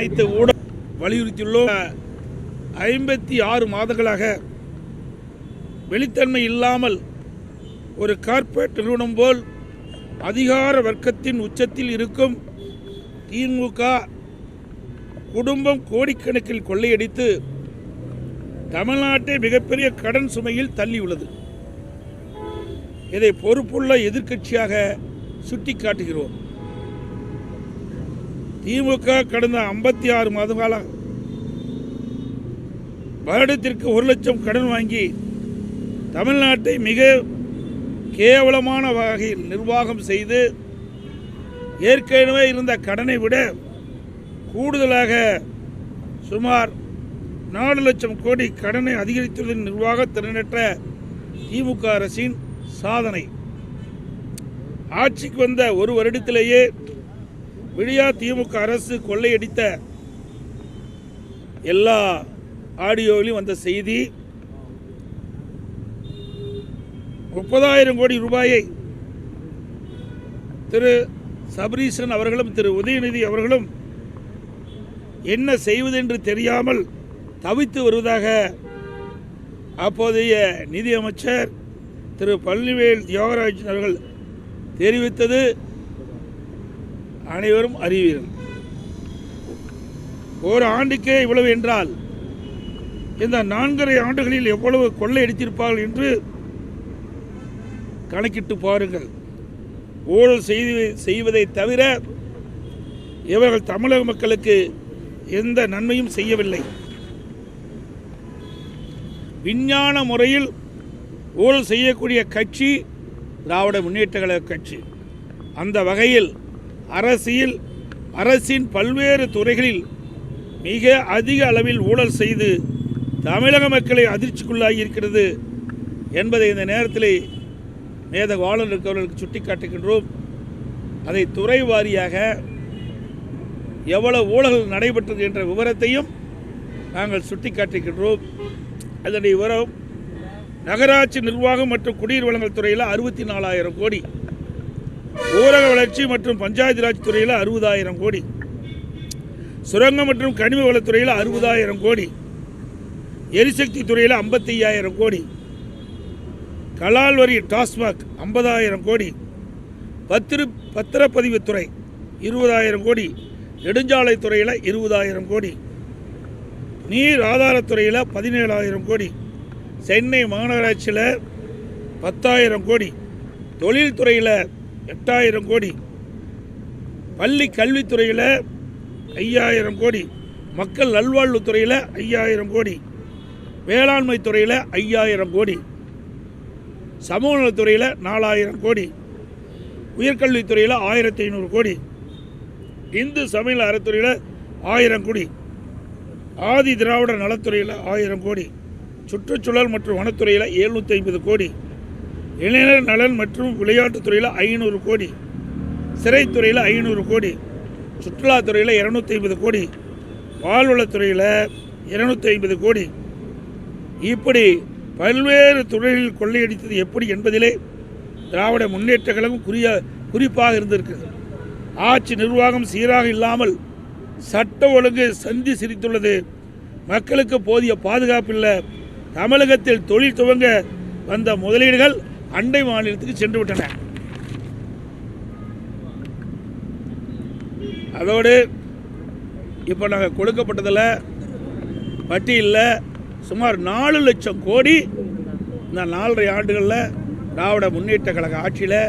அனைத்து ஊடக வலியுறுத்தியுள்ளோம். ஐம்பத்தி ஆறு மாதங்களாக வெளித்தன்மை இல்லாமல் ஒரு கார்ப்பரேட் நிறுவனம் போல் அதிகார வர்க்கத்தின் உச்சத்தில் இருக்கும் திமுக குடும்பம் கோடிக்கணக்கில் கொள்ளையடித்து தமிழ்நாட்டை மிகப்பெரிய கடன் சுமையில் தள்ளியுள்ளது. இதை பொறுப்புள்ள எதிர்க்கட்சியாக சுட்டிக்காட்டுகிறோம். திமுக கடந்த ஐம்பத்தி ஆறு மாத கால வருடத்திற்கு ஒரு லட்சம் கடன் வாங்கி தமிழ்நாட்டை மிக கேவலமான வகையில் நிர்வாகம் செய்து ஏற்கனவே இருந்த கடனை விட கூடுதலாக சுமார் நாலு லட்சம் கோடி கடனை அதிகரித்துள்ள நிர்வாக திறனற்ற திமுக அரசின் சாதனை. ஆட்சிக்கு வந்த ஒரு வருடத்திலேயே விடியா திமுக அரசு கொள்ளையடித்த எல்லா ஆடியோவிலும் வந்த செய்தி முப்பதாயிரம் கோடி ரூபாயை திரு சபரீசன் அவர்களும் திரு உதயநிதி அவர்களும் என்ன செய்வதென்று தெரியாமல் தவித்து வருவதாக அப்போதைய நிதியமைச்சர் திரு பழனிவேல் தியாகராஜன் அவர்கள் தெரிவித்தது. அனைவரும் அறிவீர்கள். ஒரு ஆண்டுக்கே இவ்வளவு என்றால் இந்த நான்கரை ஆண்டுகளில் எவ்வளவு கொள்ளையடித்திருப்பார்கள் என்று கணக்கிட்டு பாருங்கள். ஊழல் செய்து செய்வதை தவிர இவர்கள் தமிழக மக்களுக்கு எந்த நன்மையும் செய்யவில்லை. விஞ்ஞான முறையில் ஊழல் செய்யக்கூடிய கட்சி திராவிட முன்னேற்ற கழக கட்சி. அந்த வகையில் அரசியல் அரசின் பல்வேறு துறைகளில் மிக அதிக அளவில் ஊழல் செய்து தமிழக மக்களை அதிர்ச்சிக்குள்ளாகி இருக்கிறது என்பதை இந்த நேரத்தில் மேத ஆளுநர் இருக்கவர்களுக்கு சுட்டிக்காட்டுகின்றோம். அதை துறை வாரியாக எவ்வளவு ஊழல் நடைபெற்றது என்ற விவரத்தையும் நாங்கள் சுட்டிக்காட்டுகின்றோம். அதனுடைய விவரம் நகராட்சி நிர்வாகம் மற்றும் குடிநீர் வழங்கல் துறையில் அறுபத்தி நாலாயிரம் கோடி. ஊரக வளர்ச்சி மற்றும் பஞ்சாயத்து ராஜ் துறையில் அறுபதாயிரம் கோடி. சுரங்கம் மற்றும் கனிம வளத்துறையில் அறுபதாயிரம் கோடி. எரிசக்தி துறையில் ஐம்பத்தி ஐயாயிரம் கோடி. கலால் வரி டாஸ்மாக் ஐம்பதாயிரம் கோடி. பத்திர பத்திரப்பதிவுத்துறை இருபதாயிரம் கோடி. நெடுஞ்சாலைத்துறையில் இருபதாயிரம் கோடி. நீர் ஆதாரத்துறையில் பதினேழாயிரம் கோடி. சென்னை மாநகராட்சியில் பத்தாயிரம் கோடி. தொழில்துறையில் எட்டாயிரம் கோடி. பள்ளி கல்வித்துறையில் ஐயாயிரம் கோடி. மக்கள் நல்வாழ்வுத்துறையில் ஐயாயிரம் கோடி. வேளாண்மை துறையில் ஐயாயிரம் கோடி. சமூக நலத்துறையில் நாலாயிரம் கோடி. உயர்கல்வித்துறையில் ஆயிரத்தி ஐநூறு கோடி. இந்து சமையல் அறத்துறையில் ஆயிரம் கோடி. ஆதி திராவிட நலத்துறையில் ஆயிரம் கோடி. சுற்றுச்சூழல் மற்றும் வனத்துறையில் எழுநூற்றி ஐம்பது கோடி. இளைஞர் நலன் மற்றும் விளையாட்டுத்துறையில் ஐநூறு கோடி சிறைத்துறையில் ஐநூறு கோடி சுற்றுலாத்துறையில் இரநூத்தி ஐம்பது கோடி பால்வளத்துறையில் இரநூத்தி ஐம்பது கோடி. இப்படி பல்வேறு துறைகளில் கொள்ளையடித்தது எப்படி என்பதிலே திராவிட முன்னேற்ற கழகம் குறிய குறிப்பாக இருந்திருக்கிறது ஆட்சி நிர்வாகம் சீராக இல்லாமல் சட்ட ஒழுங்கு சந்தி சிரித்துள்ளது. மக்களுக்கு போதிய பாதுகாப்பு இல்லை. தமிழகத்தில் தொழில் துவங்க வந்த முதலீடுகள் அண்டை மாநிலத்துக்கு சென்று விட்டன. அதோடு இப்போ நாங்கள் கொடுக்கப்பட்டதில் பட்டியலில் சுமார் நாலு லட்சம் கோடி இந்த நாலரை ஆண்டுகளில் திராவிட முன்னேற்ற கழக ஆட்சியில்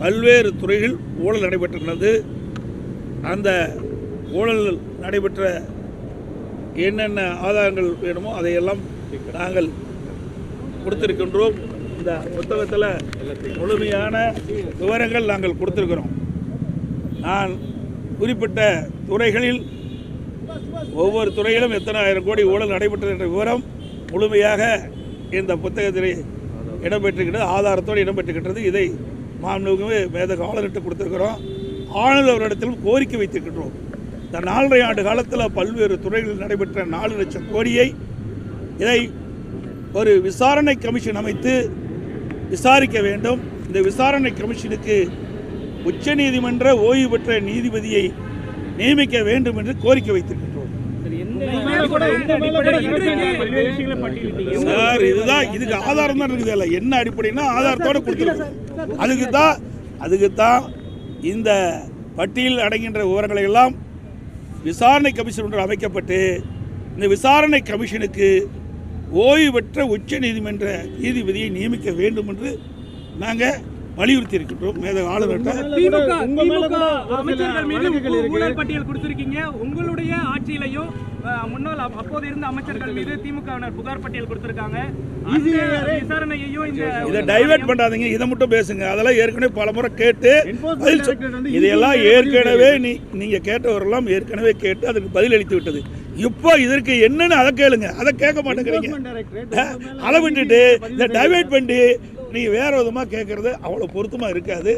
பல்வேறு துறைகள் ஊழல் நடைபெற்றிருந்தது. அந்த ஊழல் நடைபெற்ற என்னென்ன ஆதாரங்கள் வேணுமோ அதையெல்லாம் நாங்கள் கொடுத்திருக்கின்றோம். இந்த புத்தகத்தில் முழுமையான விவரங்கள் நாங்கள் கொடுத்துருக்கிறோம். நான் குறிப்பிட்ட துறைகளில் ஒவ்வொரு துறையிலும் எத்தனை ஆயிரம் கோடி ஊழல் நடைபெற்றது என்ற விவரம் முழுமையாக இந்த புத்தகத்தில் இடம்பெற்றுக்கிட்டது ஆதாரத்தோடு இடம்பெற்றுக்கின்றது இதை மாண்புமிகு மேதக ஆளுநர்கிட்ட கொடுத்துருக்கிறோம். ஆளுநர் அவரிடத்திலும் கோரிக்கை வைத்திருக்கின்றோம். இந்த நாலரை ஆண்டு காலத்தில் பல்வேறு துறைகளில் நடைபெற்ற நாலு லட்சம் கோடியை இதை ஒரு விசாரணை கமிஷன் அமைத்து விசாரிக்க வேண்டும். இந்த விசாரணை கமிஷனுக்கு உச்சநீதிமன்ற ஓய்வு பெற்ற நீதிபதியை நியமிக்க வேண்டும் என்று கோரிக்கை வைத்திருக்கின்றோம். சார் இதுதான் இதுக்கு ஆதாரம் தான் இருக்குது. இல்லை என்ன அடிப்படைன்னா ஆதாரத்தோட கொடுத்துருக்கோம் அதுக்கு தான் அதுக்கு தான் இந்த பட்டியல் அடங்கின்ற விவரங்களை எல்லாம் விசாரணை கமிஷன் ஒன்று அமைக்கப்பட்டு இந்த விசாரணை கமிஷனுக்கு ஓய்வு பெற்ற உச்ச நீதிமன்ற நீதிபதியை நியமிக்க வேண்டும் என்று நாங்கள் வலியுறுத்தி இருக்கின்றோம் மேத. ஊழல் பட்டியல் கொடுத்திருக்கீங்க. உங்களுடைய ஆட்சியிலையும் முன்னாள் அப்- அப்போது இருந்த அமைச்சர்கள் மீது திமுகவினர் புகார் பட்டியல் கொடுத்திருக்காங்க. இதை டைவர்ட் பண்ணாதீங்க. இதை மட்டும் பேசுங்க. அதெல்லாம் ஏற்கனவே பல முறை கேட்டு பதில் இதையெல்லாம் ஏற்கனவே நீ நீங்க கேட்டவரெல்லாம் ஏற்கனவே கேட்டு அதுக்கு பதில் அளித்து விட்டது. இப்போ இதற்கு என்னன்னு அதை கேளுங்க. அதை கேட்க மாட்டேங்கிறீங்க. அதை விட்டுட்டு இதை செய்யல. டைவர்ட் பண்ணி நீங்க வேற விதமாக கேட்கறது அவ்வளோ பொருத்தமாக இருக்காது.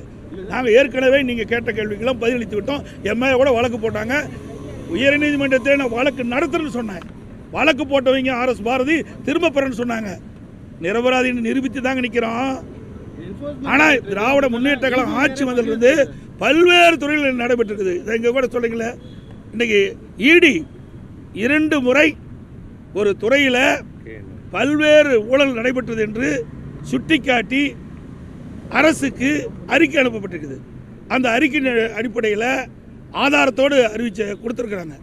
நாங்கள் ஏற்கனவே நீங்கள் கேட்ட கேள்விக்கெல்லாம் பதிலளித்து விட்டோம். எம்ஏ கூட வழக்கு போட்டாங்க. உயர்நீதிமன்றத்தில் நான் வழக்கு நடத்துறேன்னு சொன்னேன். வழக்கு போட்டவங்க ஆர்எஸ் பாரதி திரும்ப பெறன்னு சொன்னாங்க. நிரபராதின்னு நிரூபித்து தாங்க நிற்கிறோம் ஆனால் திராவிட முன்னேற்ற கழகம் ஆட்சி வந்ததிலிருந்து பல்வேறு துறைகளில் நடைபெற்றிருக்குது. இதை இங்கே கூட சொல்லுங்களே இன்னைக்கு இடி இரண்டு முறை ஒரு துறையில் பல்வேறு ஊழல் நடைபெற்றது என்று சுட்டிக்காட்டி அரசுக்கு அறிக்கை அனுப்பப்பட்டிருக்குது. அந்த அறிக்கையின் அடிப்படையில் ஆதாரத்தோடு அறிவிச்ச கொடுத்துருக்குறாங்க.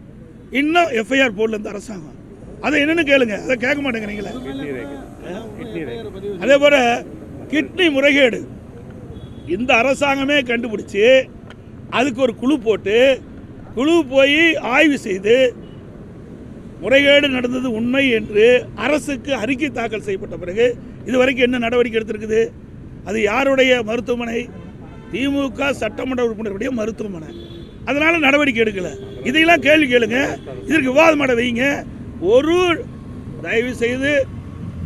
இன்னும் எஃப்ஐஆர் போடல இந்த அரசாங்கம். அதை என்னன்னு கேளுங்க. அதை கேட்க மாட்டேங்கிறீங்களே அதே போல கிட்னி முறைகேடு. இந்த அரசாங்கமே கண்டுபிடிச்சு அதுக்கு ஒரு குழு போட்டு குழு போய் ஆய்வு செய்து முறைகேடு நடந்தது உண்மை என்று அரசுக்கு அறிக்கை தாக்கல் செய்யப்பட்ட பிறகு இதுவரைக்கும் என்ன நடவடிக்கை எடுத்திருக்குது? அது யாருடைய மருத்துவமனை? திமுக சட்டமன்ற உறுப்பினருடைய மருத்துவமனை. அதனால் நடவடிக்கை எடுக்கல. இதையெல்லாம் கேள்வி கேளுங்க. இதற்கு விவாதம் பண்ண வைங்க. ஒரு தயவு செய்து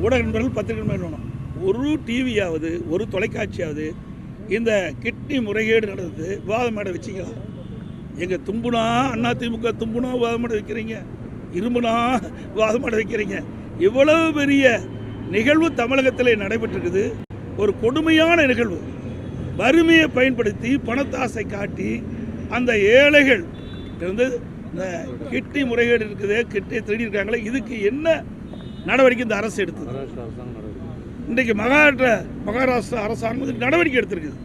ஊடக நண்பர்கள் பத்திரிகை நண்பர்கள் ஒரு டிவியாவது ஒரு தொலைக்காட்சியாவது இந்த கிட்னி முறைகேடு நடந்தது விவாதம் மேடை வச்சிங்களா? எங்கள் தும்புனா அண்ணா திமுக தும்புனா விவாதம் மேடை வைக்கிறீங்க. இரும்புனா விவாதம் பண்ண வைக்கிறீங்க. இவ்வளவு பெரிய நிகழ்வு தமிழகத்தில் நடைபெற்றிருக்குது. ஒரு கொடுமையான நிகழ்வு. வறுமையை பயன்படுத்தி பணத்தாசை காட்டி அந்த ஏழைகள் வந்து இந்த கிட்னி முறைகேடு இருக்குது கிட்னி திருடி இருக்காங்களே இதுக்கு என்ன நடவடிக்கை இந்த அரசு எடுத்தது? இன்றைக்கு மகாராஷ்டிரா மகாராஷ்டிரா அரசாங்கம் நடவடிக்கை எடுத்திருக்குது.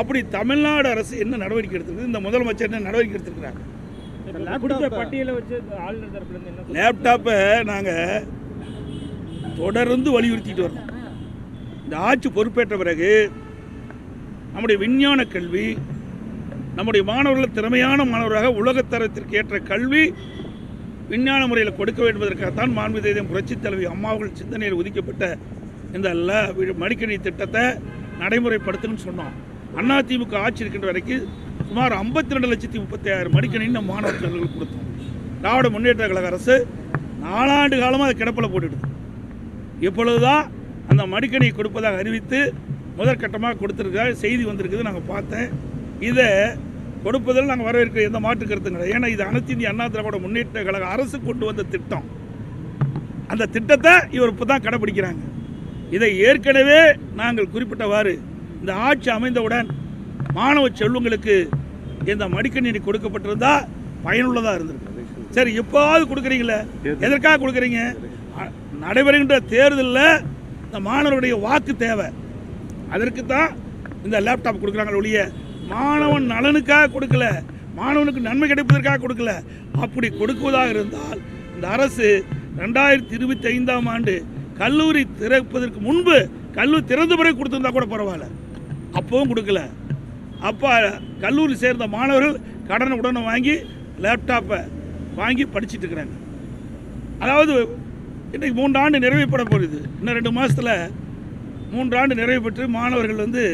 அப்படி தமிழ்நாடு அரசு என்ன நடவடிக்கை எடுத்திருக்குது? இந்த முதலமைச்சர் என்ன நடவடிக்கை எடுத்திருக்கிறாங்க லேப்டாப்பை நாங்கள் தொடர்ந்து வலியுறுத்திட்டு வரோம் இந்த ஆட்சி பொறுப்பேற்ற பிறகு நம்முடைய விஞ்ஞான கல்வி நம்முடைய மாணவர்கள் திறமையான மாணவராக உலகத்தரத்திற்கு ஏற்ற கல்வி விஞ்ஞான முறையில் கொடுக்க வேண்டுவதற்காகத்தான் மாண்புதேதம் புரட்சித் தலைவி அம்மாவுகள் சிந்தனையில் ஒதுக்கப்பட்ட இந்த மடிக்கணி திட்டத்தை நடைமுறைப்படுத்தணும்னு சொன்னோம். அதிமுக ஆட்சி இருக்கின்ற வரைக்கும் சுமார் ஐம்பத்தி ரெண்டு லட்சத்தி முப்பத்தி ஆயிரம் மடிக்கணின்னு நம்ம மாணவர் கொடுத்தோம். திராவிட முன்னேற்ற கழக அரசு நாலாண்டு காலமாக அதை கிடப்பில் போட்டுடுது எப்பொழுதுதான் அந்த மடிக்கணியை கொடுப்பதாக அறிவித்து முதற்கட்டமாக கொடுத்துருக்க செய்தி வந்திருக்குது நாங்கள் பார்த்தேன். இதை கொடுப்பதில் நாங்கள் வரவேற்கிற எந்த மாற்று கருத்தும் கிடையாது. ஏன்னா இது அனைத்து இந்திய அண்ணா திராவிட முன்னேற்ற கழக அரசு கொண்டு வந்த திட்டம். அந்த திட்டத்தை இவர் இப்போ தான் கடைபிடிக்கிறாங்க இதை ஏற்கனவே நாங்கள் குறிப்பிட்டவாறு இந்த ஆட்சி அமைந்தவுடன் மாணவ செல்வங்களுக்கு இந்த மடிக்கணினி கொடுக்கப்பட்டிருந்தா பயனுள்ளதாக இருந்திருக்கு சரி எப்போவாவது கொடுக்குறீங்களே? எதற்காக கொடுக்குறீங்க? நடைபெறுகின்ற தேர்தலில் இந்த மாணவருடைய வாக்கு தேவை. அதற்கு தான் இந்த லேப்டாப் கொடுக்குறாங்க ஒழிய மாணவன் நலனுக்காக கொடுக்கல மாணவனுக்கு நன்மை கிடைப்பதற்காக கொடுக்கல. அப்படி கொடுக்குவதாக இருந்தால் இந்த அரசு ரெண்டாயிரத்தி இருபத்தி ஐந்தாம் ஆண்டு கல்லூரி திறப்பதற்கு முன்பு கல்லூரி திறந்த பிறகு கொடுத்துருந்தா கூட பரவாயில்ல. அப்பவும் கொடுக்கல. அப்போ கல்லூரி சேர்ந்த மாணவர்கள் கடனை உடனே வாங்கி லேப்டாப்பை வாங்கி படிச்சிட்டு இருக்கிறாங்க. அதாவது இன்றைக்கு மூன்று ஆண்டு நிறைவுப்பட போகுது. இன்னும் ரெண்டு மாதத்தில் மூன்று ஆண்டு நிறைவு பெற்று மாணவர்கள் வந்து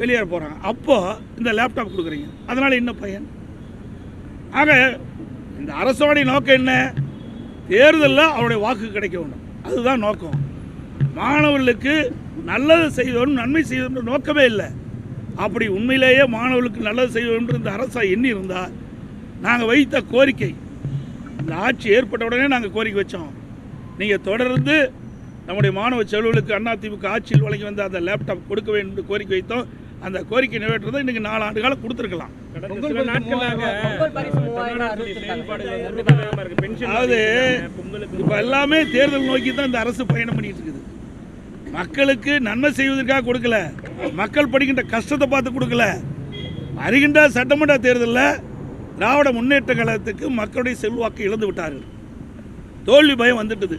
வெளியேற போகிறாங்க அப்போது இந்த லேப்டாப் கொடுக்குறீங்க. அதனால் என்ன பயன்? ஆக இந்த அரசோடைய நோக்கம் என்ன? தேர்தலில் அவருடைய வாக்கு கிடைக்க வேண்டும். அதுதான் நோக்கம். மாணவர்களுக்கு நல்லது செய்வோம் நன்மை செய்வோம் நோக்கமே இல்லை. அப்படி உண்மையிலேயே மாணவர்களுக்கு நல்லது செய்வோம் என்று இந்த அரசா எண்ணி இருந்தால் நாங்கள் வைத்த கோரிக்கை இந்த ஆட்சி ஏற்பட்ட உடனே நாங்கள் கோரிக்கை வச்சோம். நீங்கள் தொடர்ந்து நம்முடைய மாணவ செல்வர்களுக்கு அதிமுக ஆட்சியில் வழங்கி வந்த அந்த லேப்டாப் கொடுக்க வேண்டும் என்று கோரிக்கை வைத்தோம். அந்த கோரிக்கை நிறைவேற்றுறதை இன்னைக்கு நாலு ஆண்டு காலம் கொடுத்துருக்கலாம். அதாவது இப்போ எல்லாமே தேர்தல் நோக்கி தான் இந்த அரசு பயணம் பண்ணிட்டு இருக்குது. மக்களுக்கு நன்மை செய்வதற்காக கொடுக்கல. மக்கள் படிக்கின்ற கஷ்டத்தை பார்த்து கொடுக்கல. வருகின்ற சட்டமன்ற தேர்தலில் திராவிட முன்னேற்ற கழகத்துக்கு மக்களுடைய செல்வாக்கு இழந்து விட்டார்கள். தோல்வி பயம் வந்துட்டது.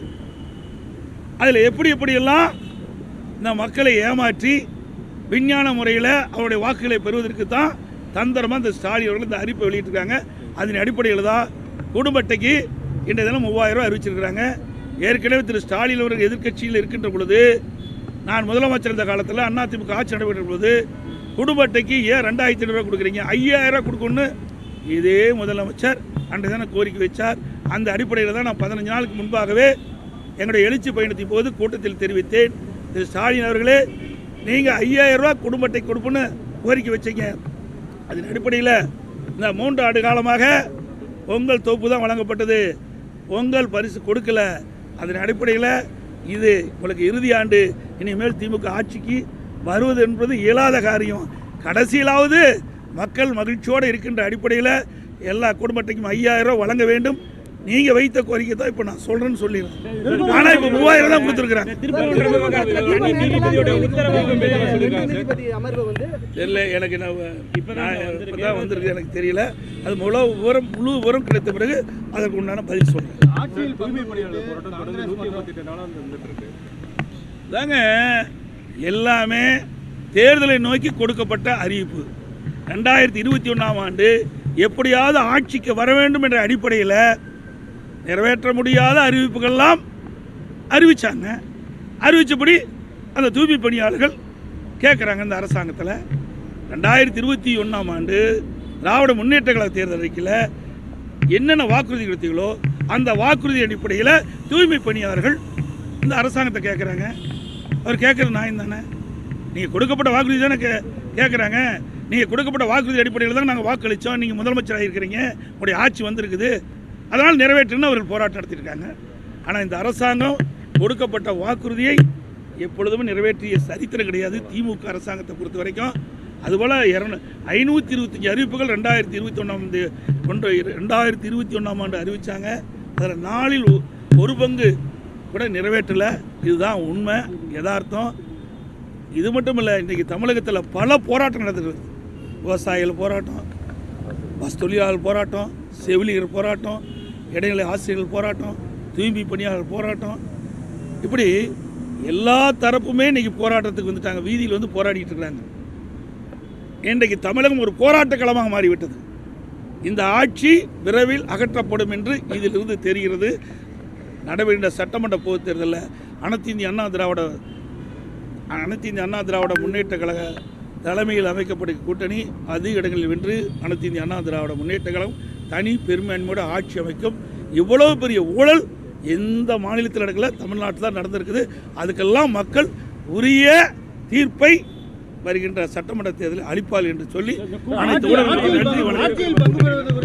அதில் எப்படி எப்படியெல்லாம் இந்த மக்களை ஏமாற்றி விஞ்ஞான முறையில் அவருடைய வாக்குகளை பெறுவதற்கு தான் தந்திரமாக இந்த ஸ்டாலின் அவர்கள் இந்த அறிப்பை வெளியிட்டிருக்காங்க. அதன் அடிப்படையில் தான் குடும்ப அட்டைக்கு இன்றைய தினம் மூவாயிரம் ரூபாய் அறிவிச்சிருக்கிறாங்க. ஏற்கனவே திரு ஸ்டாலின் அவர்கள் எதிர்க்கட்சியில் இருக்கின்ற பொழுது நான் முதலமைச்சர் இருந்த காலத்தில் அதிமுக ஆட்சி நடைபெற்ற போது குடும்ப அட்டைக்கு ஏன் ரெண்டாயிரத்தி ஐநூறுரூவா கொடுக்குறீங்க? ஐயாயிரம் கொடுக்கணும்னு இதே முதலமைச்சர் அன்றைய தானே கோரிக்கை வச்சார். அந்த அடிப்படையில் தான் நான் பதினஞ்சு நாளுக்கு முன்பாகவே எங்களுடைய எழுச்சி பயணத்தின் போது கூட்டத்தில் தெரிவித்தேன். திரு ஸ்டாலின் அவர்களே நீங்கள் ஐயாயிரம் ரூபா குடும்ப அட்டை கொடுப்புன்னு கோரிக்கை வச்சீங்க. அதன் அடிப்படையில் இந்த மூன்று ஆண்டு காலமாக பொங்கல் தொகுப்பு தான் வழங்கப்பட்டது. பொங்கல் பரிசு கொடுக்கல. அதன் அடிப்படையில் இது உங்களுக்கு இறுதி ஆண்டு. இனிமேல் திமுக ஆட்சிக்கு வருவது என்பது இயலாத காரியம். கடைசியிலாவது மக்கள் மகிழ்ச்சியோடு இருக்கின்ற அடிப்படையில் எல்லா குடும்பத்தையும் ஐயாயிரம் ரூபாய் வழங்க வேண்டும். நீங்கள் வைத்த கோரிக்கை தான் இப்போ நான் சொல்கிறேன்னு சொல்லிடுறேன். ஆனால் இப்போ மூவாயிரம் தான் கொடுத்துருக்குறாங்க திருப்பரங்குன்ற தெரியல எனக்கு நான் நான் இப்பதான் வந்திருக்கு எனக்கு தெரியல. அது முழு விவரம் முழு விவரம் கிடைத்த பிறகு அதற்கு உண்டான பதில் சொல்றேன். தாங்க எல்லாமே தேர்தலை நோக்கி கொடுக்கப்பட்ட அறிவிப்பு. ரெண்டாயிரத்தி இருபத்தி ஒன்றாம் ஆண்டு எப்படியாவது ஆட்சிக்கு வர வேண்டும் என்ற அடிப்படையில் நிறைவேற்ற முடியாத அறிவிப்புகள்லாம் அறிவித்தாங்க அறிவித்தபடி அந்த தூய்மை பணியாளர்கள் கேட்குறாங்க இந்த அரசாங்கத்தில். ரெண்டாயிரத்தி இருபத்தி ஒன்றாம் ஆண்டு திராவிட முன்னேற்ற கழக தேர்தல் அறிக்கையில் என்னென்ன வாக்குறுதி கொடுத்தீங்களோ அந்த வாக்குறுதி அடிப்படையில் தூய்மை பணியாளர்கள் இந்த அரசாங்கத்தை கேட்குறாங்க அவர் கேட்குறது நியாயம் தானே? நீங்கள் கொடுக்கப்பட்ட வாக்குறுதி தானே கே கேட்குறாங்க. நீங்கள் கொடுக்கப்பட்ட வாக்குறுதி அடிப்படையில் தான் நாங்கள் வாக்களித்தோம் நீங்கள் முதலமைச்சராக இருக்கிறீங்க உங்களுடைய ஆட்சி வந்திருக்குது. அதனால் நிறைவேற்றுன்னு அவர்கள் போராட்டம் நடத்தியிருக்காங்க. ஆனால் இந்த அரசாங்கம் கொடுக்கப்பட்ட வாக்குறுதியை எப்பொழுதுமே நிறைவேற்றிய சரித்திரம் கிடையாது. திமுக அரசாங்கத்தை பொறுத்த வரைக்கும். அதுபோல் இரநூ ஐநூற்றி இருபத்தஞ்சி அறிவிப்புகள் ரெண்டாயிரத்தி இருபத்தி ஒன்றாம் ஒன்று ரெண்டாயிரத்தி இருபத்தி ஒன்றாம் ஆண்டு அறிவித்தாங்க அதில் நாளில் ஒரு பங்கு கூட நிறைவேற்றலை. இதுதான் உண்மை யதார்த்தம். இது மட்டும் இல்லை இன்றைக்கி தமிழகத்தில் பல போராட்டம் நடந்துருக்கு விவசாயிகள் போராட்டம் பஸ் தொழிலாளர் போராட்டம் செவிலியர் போராட்டம் இடைநிலை ஆசிரியர்கள் போராட்டம் தூய்மை பணியாளர் போராட்டம். இப்படி எல்லா தரப்புமே இன்றைக்கி போராட்டத்துக்கு வந்துட்டாங்க. வீதியில் வந்து போராடிட்டு இருக்கிறாங்க இன்றைக்கு தமிழகம் ஒரு போராட்ட களமாக மாறிவிட்டது. இந்த ஆட்சி விரைவில் அகற்றப்படும் என்று இதிலிருந்து தெரிகிறது. நடைபெறுகின்ற சட்டமன்ற பொதுத் தேர்தலில் அனைத்து இந்திய அண்ணா திராவிட அனைத்து இந்திய அண்ணா திராவிட முன்னேற்ற கழக தலைமையில் அமைக்கப்பட்ட கூட்டணி அதிக இடங்களில் வென்று அனைத்து இந்திய அண்ணா திராவிட முன்னேற்ற கழகம் தனி பெரும்பான்மையோட ஆட்சி அமைக்கும். இவ்வளவு பெரிய ஊழல் எந்த மாநிலத்தில் நடக்கல தமிழ்நாட்டில் தான் நடந்திருக்குது. அதுக்கெல்லாம் மக்கள் உரிய தீர்ப்பை வருகின்ற சட்டமன்ற தேர்தலில் அளிப்பார்கள் என்று சொல்லி அனைத்து ஊடகங்களுக்கும் நன்றி வணக்கம்.